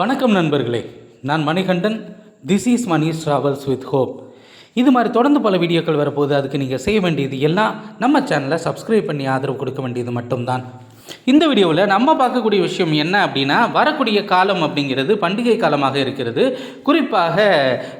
வணக்கம் நண்பர்களே. நான் Manikandan. This is Mani's travels with hope இது மாதிரி தொடர்ந்து பல வீடியோக்கள் வரப்போகுது. அதுக்கு நீங்கள் செய்ய வேண்டியது எல்லாம் நம்ம சேனலை சப்ஸ்கிரைப் பண்ணி ஆதரவு கொடுக்க வேண்டியது மட்டும்தான். இந்த வீடியோவில் நம்ம பார்க்கக்கூடிய விஷயம் என்ன அப்படின்னா வரக்கூடிய காலம் அப்படிங்கிறது பண்டிகை காலமாக இருக்கிறது. குறிப்பாக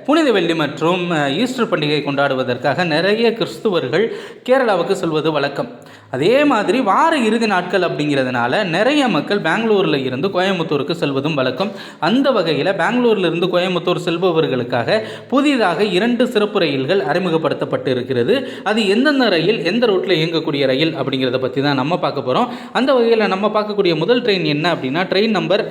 புனித வெள்ளி மற்றும் ஈஸ்டர் பண்டிகை கொண்டாடுவதற்காக நிறைய கிறிஸ்துவர்கள் கேரளாவுக்கு செல்வது வழக்கம். அதே மாதிரி வார இறுதி நாட்கள் அப்படிங்கிறதுனால நிறைய மக்கள் பெங்களூரில் இருந்து கோயம்புத்தூருக்கு செல்வதும் வழக்கம். அந்த வகையில் பெங்களூர்ல இருந்து கோயம்புத்தூர் செல்பவர்களுக்காக புதிதாக இரண்டு சிறப்பு ரயில்கள் அறிமுகப்படுத்தப்பட்டு இருக்கிறது. அது எந்தெந்த ரயில் எந்த ரூட்டில் இயங்கக்கூடிய ரயில் அப்படிங்கிறத பற்றி தான் நம்ம பார்க்க போகிறோம் அந்த வகையில் நம்ம பார்க்கக்கூடிய முதல் ட்ரெயின் என்ன அப்படின்னா ட்ரெயின் நம்பர்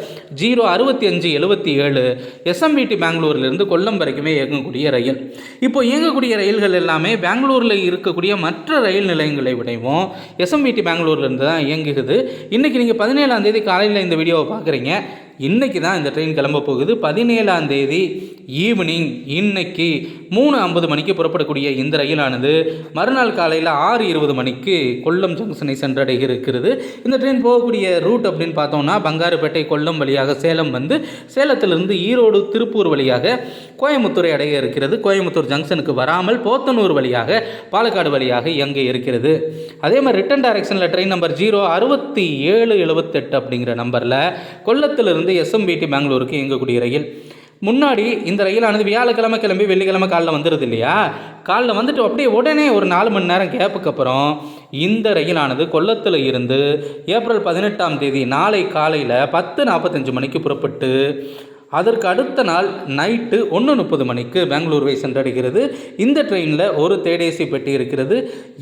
ஜீரோ அறுபத்தி அஞ்சு எழுபத்தி ஏழு எஸ்எம்பிடி பெங்களூர்லேருந்து கொல்லம் வரைக்குமே இயங்கக்கூடிய ரயில். இப்போ இயங்கக்கூடிய ரயில்கள் எல்லாமே பெங்களூரில் இருக்கக்கூடிய மற்ற ரயில் நிலையங்களை விடவும் எஸ்எம்பிடி பெங்களூர்லேருந்து தான் இயங்குகிறது. இன்றைக்கி நீங்கள் பதினேழாம் தேதி காலையில் இந்த வீடியோவை பார்க்குறீங்க. இன்றைக்கி தான் இந்த ட்ரெயின் கிளம்ப போகுது. பதினேழாம் தேதி ஈவினிங் இன்னைக்கு மூணு ஐம்பது மணிக்கு புறப்படக்கூடிய இந்த ரயிலானது மறுநாள் காலையில் ஆறு இருபது மணிக்கு கொல்லம் ஜங்ஷனை சென்றடைய இருக்கிறது இந்த ட்ரெயின் போகக்கூடிய ரூட் அப்படின்னு பார்த்தோம்னா பங்காருப்பேட்டை கொல்லம் வழியாக சேலம் வந்து சேலத்திலிருந்து ஈரோடு திருப்பூர் வழியாக கோயம்புத்தூரை அடைய இருக்கிறது. கோயம்புத்தூர் ஜங்ஷனுக்கு வராமல் போத்தனூர் வழியாக பாலக்காடு வழியாக இயங்க இருக்கிறது. அதே மாதிரி ரிட்டன் டைரக்ஷனில் ட்ரெயின் நம்பர் ஜீரோ அறுபத்தி ஏழு எழுபத்தெட்டு அப்படிங்கிற நம்பரில் கொல்லத்திலிருந்து எஸ்எம்பிடி பெங்களூருக்கு இயங்கக்கூடிய ரயில் முன்னாடி இந்த ரயிலானது வியாழக்கிழமை கிளம்பி வெள்ளிக்கிழமை காலைல வந்துடுது இல்லையா? காலைல வந்துட்டு அப்படியே உடனே ஒரு நாலு மணி நேரம் கேப்புக்கு அப்புறம் இந்த ரயிலானது கொல்லத்தில் இருந்து ஏப்ரல் பதினெட்டாம் தேதி நாளை காலையில் பத்து நாற்பத்தஞ்சு மணிக்கு புறப்பட்டு அதற்கு அடுத்த நாள் நைட்டு ஒன்று முப்பது மணிக்கு பெங்களூருவை சென்றடைகிறது. இந்த ட்ரெயினில் ஒரு தேடேசி பெட்டி இருக்கிறது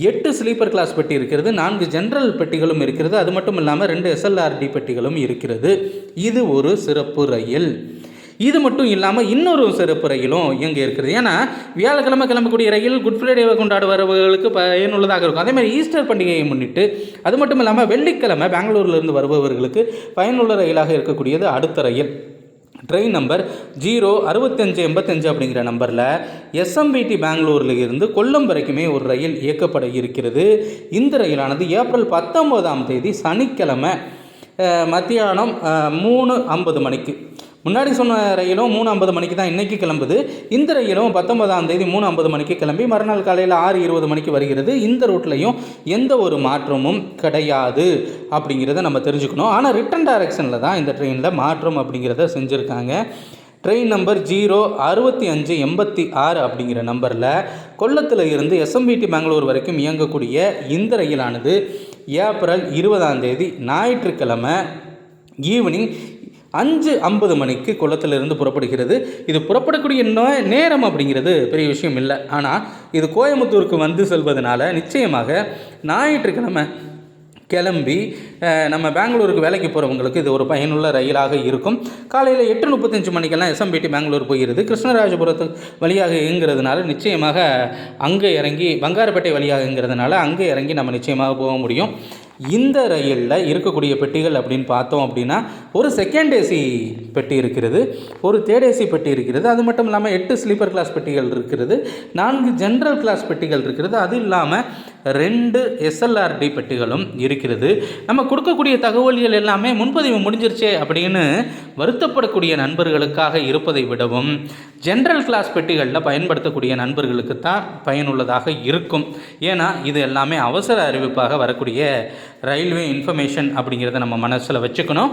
எட்டு ஸ்லீப்பர் கிளாஸ் பெட்டி இருக்கிறது நான்கு ஜென்ரல் பெட்டிகளும் இருக்கிறது அது மட்டும் இல்லாமல் ரெண்டு எஸ்எல்ஆர்டி பெட்டிகளும் இருக்கிறது. இது ஒரு சிறப்பு ரயில். இது மட்டும் இல்லாமல் இன்னொரு சிறப்பு ரயிலும் இங்கே இருக்கிறது. ஏன்னா வியாழக்கிழமை கிளம்பக்கூடிய ரயில் குட் ஃப்ரைடேவை கொண்டாடுபவர்களுக்கு பயனுள்ளதாக இருக்கும். அதே மாதிரி ஈஸ்டர் பண்டிகையை முன்னிட்டு அது மட்டும் இல்லாமல் வெள்ளிக்கிழமை பெங்களூர்லேருந்து வருபவர்களுக்கு பயனுள்ள ரயிலாக இருக்கக்கூடியது அடுத்த ரயில். ட்ரெயின் நம்பர் ஜீரோ அறுபத்தஞ்சு எண்பத்தஞ்சு அப்படிங்கிற நம்பரில் எஸ்எம்பிடி பெங்களூரில் இருந்து கொல்லம் வரைக்குமே ஒரு ரயில் இயக்கப்பட இருக்கிறது. இந்த ரயிலானது ஏப்ரல் பத்தொம்போதாம் தேதி சனிக்கிழமை மத்தியானம் மூணு ஐம்பது மணிக்கு. முன்னாடி சொன்ன ரயிலும் மூணு ஐம்பது மணிக்கு தான் இன்றைக்கி கிளம்புது. இந்த ரயிலும் பத்தொன்பதாம் தேதி மூணு ஐம்பது மணிக்கு கிளம்பி மறுநாள் காலையில் ஆறு இருபது மணிக்கு வருகிறது. இந்த ரூட்லையும் எந்த ஒரு மாற்றமும் கிடையாது அப்படிங்கிறத நம்ம தெரிஞ்சுக்கணும். ஆனால் ரிட்டன் டைரக்ஷனில் தான் இந்த ட்ரெயினில் மாற்றம் அப்படிங்கிறத செஞ்சுருக்காங்க. ட்ரெயின் நம்பர் ஜீரோ அறுபத்தி அஞ்சு எண்பத்தி ஆறு அப்படிங்கிற நம்பரில் கொல்லத்தில் இருந்து எஸ்எம்பிடி பெங்களூர் வரைக்கும் இயங்கக்கூடிய இந்த ரயிலானது ஏப்ரல் இருபதாம் தேதி ஞாயிற்றுக்கிழமை ஈவினிங் அஞ்சு ஐம்பது மணிக்கு குளத்திலிருந்து புறப்படுகிறது. இது புறப்படக்கூடிய நோ- நேரம் அப்படிங்கிறது பெரிய விஷயம் இல்லை. ஆனால் இது கோயம்புத்தூருக்கு வந்து செல்வதனால நிச்சயமாக ஞாயிற்றுக்கிழமை கிளம்பி நம்ம பெங்களூருக்கு வேலைக்கு போகிறவங்களுக்கு இது ஒரு பயனுள்ள ரயிலாக இருக்கும். காலையில் எட்டு முப்பத்தஞ்சு மணிக்கெல்லாம் எஸ்எம்பிடி பெங்களூர் போகிறது. கிருஷ்ணராஜபுரத்து வழியாக இயங்குறதுனால நிச்சயமாக அங்கே இறங்கி பங்காரப்பேட்டை வழியாக இயங்குறதுனால அங்கே இறங்கி நம்ம நிச்சயமாக போக முடியும். இந்த ரயிலில் இருக்கக்கூடிய பெட்டிகள் அப்படின்னு பார்த்தோம் அப்படின்னா ஒரு செகண்ட் ஏசி பெட்டி இருக்கிறது ஒரு தேர்ட் ஏசி பெட்டி இருக்கிறது அது மட்டும் இல்லாமல் எட்டு ஸ்லீப்பர் கிளாஸ் பெட்டிகள் இருக்கிறது நான்கு ஜென்ரல் கிளாஸ் பெட்டிகள் இருக்கிறது. அது இல்லாமல் ரெண்டு எஸ்எல்ஆர்டி பெட்டிகளும் இருக்கிறது. நம்ம கொடுக்கக்கூடிய தகவல்கள் எல்லாமே முன்பதிவு முடிஞ்சிருச்சே அப்படின்னு வருத்தப்படக்கூடிய நண்பர்களுக்காக இருப்பதை விடவும் ஜென்ரல் கிளாஸ் பெட்டிகளில் பயன்படுத்தக்கூடிய நண்பர்களுக்கு தான் பயனுள்ளதாக இருக்கும். ஏன்னா இது எல்லாமே அவசர அறிவிப்பாக வரக்கூடிய ரயில்வே இன்ஃபர்மேஷன் அப்படிங்கிறத நம்ம மனசில் வச்சுக்கணும்.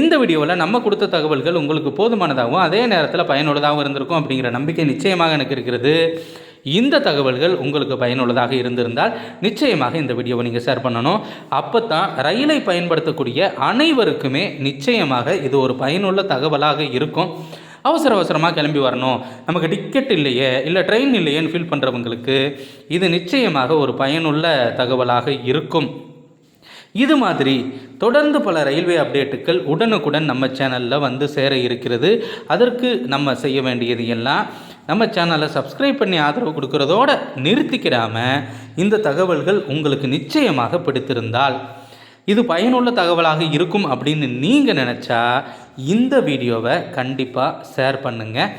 இந்த வீடியோவில் நம்ம கொடுத்த தகவல்கள் உங்களுக்கு போதுமானதாகவும் அதே நேரத்தில் பயனுள்ளதாகவும் இருந்திருக்கும் அப்படிங்கிற நம்பிக்கை நிச்சயமாக எனக்கு இருக்கிறது. இந்த தகவல்கள் உங்களுக்கு பயனுள்ளதாக இருந்திருந்தால் நிச்சயமாக இந்த வீடியோவை நீங்கள் ஷேர் பண்ணணும். அப்போ தான் ரயிலை பயன்படுத்தக்கூடிய அனைவருக்குமே நிச்சயமாக இது ஒரு பயனுள்ள தகவலாக இருக்கும். அவசர அவசரமாக கிளம்பி வரணும். நமக்கு டிக்கெட் இல்லையே இல்லை ட்ரெயின் இல்லையேன்னு ஃபீல் பண்ணுறவங்களுக்கு இது நிச்சயமாக ஒரு பயனுள்ள தகவலாக இருக்கும். இது மாதிரி தொடர்ந்து பல ரயில்வே அப்டேட்டுகள் உடனுக்குடன் நம்ம சேனலில் வந்து சேர இருக்கிறது. அதற்கு நம்ம செய்ய வேண்டியது எல்லாம் நம்ம சேனலை சப்ஸ்கிரைப் பண்ணி ஆதரவு கொடுக்கறதோட நிறுத்திக்கிடாமல் இந்த தகவல்கள் உங்களுக்கு நிச்சயமாக பிடித்திருந்தால் இது பயனுள்ள தகவலாக இருக்கும் அப்படின்னு நீங்கள் நினச்சா இந்த வீடியோவை கண்டிப்பாக ஷேர் பண்ணுங்கள்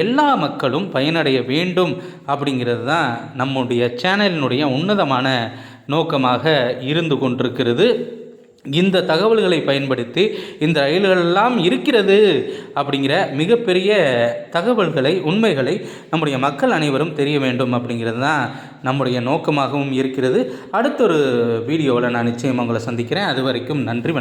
எல்லா மக்களும் பயனடைய வேண்டும் அப்படிங்கிறது தான் நம்முடைய சேனலினுடைய உன்னதமான நோக்கமாக இருந்து கொண்டிருக்கிறது. இந்த தகவல்களை பயன்படுத்தி இந்த ரயில்கள் எல்லாம் இருக்கிறது அப்படிங்கிற மிகப்பெரிய தகவல்களை உண்மைகளை நம்முடைய மக்கள் அனைவரும் தெரிய வேண்டும் அப்படிங்கிறது தான் நம்முடைய நோக்கமாகவும் இருக்கிறது. அடுத்த ஒரு வீடியோவில் நான் நிச்சயம் உங்களை சந்திக்கிறேன். அது வரைக்கும் நன்றி